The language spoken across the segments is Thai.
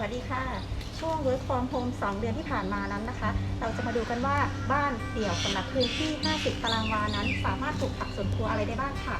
วัสดีค่ะ ช่วง Work from Home 2 เดือนที่ผ่านมานั้นนะคะ เราจะมาดูกันว่าบ้านเดี่ยวสำหรับพื้นที่ 50 ตารางวานั้น สามารถปลูกผักสวนครัวอะไรได้บ้างค่ะ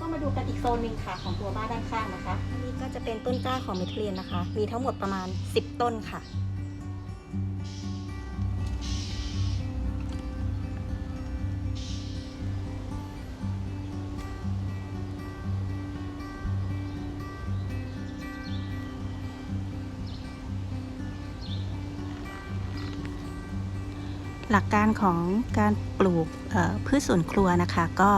ก็มาดูกันอีกโซนหนึ่งค่ะของตัวบ้านด้านข้างนะคะนนี้ก็จะเป็นต้นกล้าของเมทเรียนนะคะ มีทั้งหมดประมาณ 10 ต้นค่ะหลักการของการปลูกพืชสวนครัวนะคะ ก็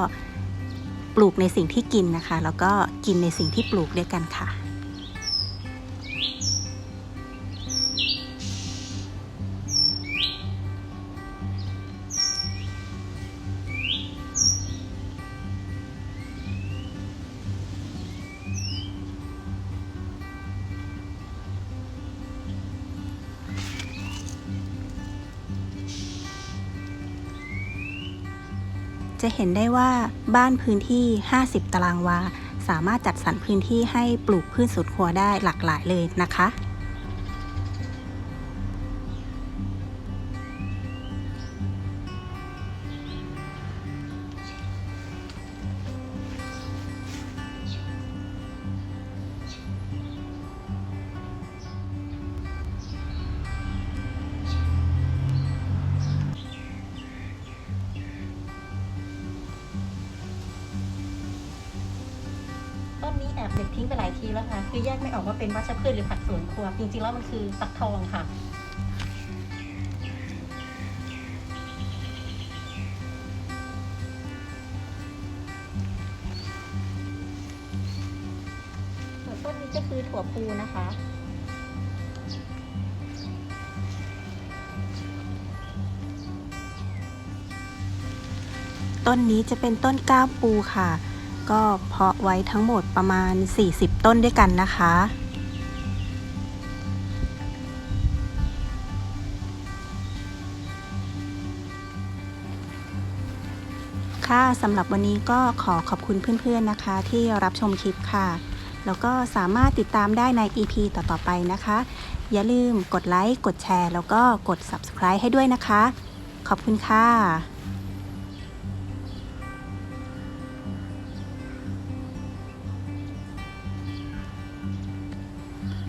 ปลูกในสิ่งที่กินนะคะ แล้วก็กินในสิ่งที่ปลูกด้วยกันค่ะ จะเห็นได้ว่าบ้านพื้นที่ 50 ตารางวา สามารถจัดสรรพื้นที่ให้ปลูกพืชสวนครัวได้หลากหลายเลยนะคะ แอบเด็ดทิ้งไปหลายทีแล้วค่ะ คือแยกไม่ออกว่าเป็นวัชพืชหรือผักสวนครัว จริงๆแล้วมันคือฟักทองค่ะส่วนต้นนี้ก็คือถั่วพูนะคะต้นนี้จะเป็นต้นก้ามปูค่ะ ก็เพาะไว้ทั้งหมดประมาณ 40 ต้นด้วยกันนะคะ ค่ะสำหรับวันนี้ก็ขอขอบคุณเพื่อนๆนะคะ ที่รับชมคลิปค่ะ แล้วก็สามารถติดตามได้ใน EP ต่อๆไปนะคะ อย่าลืมกดไลค์ กดแชร์ แล้วก็กด Subscribe ให้ด้วยนะคะ ขอบคุณค่ะ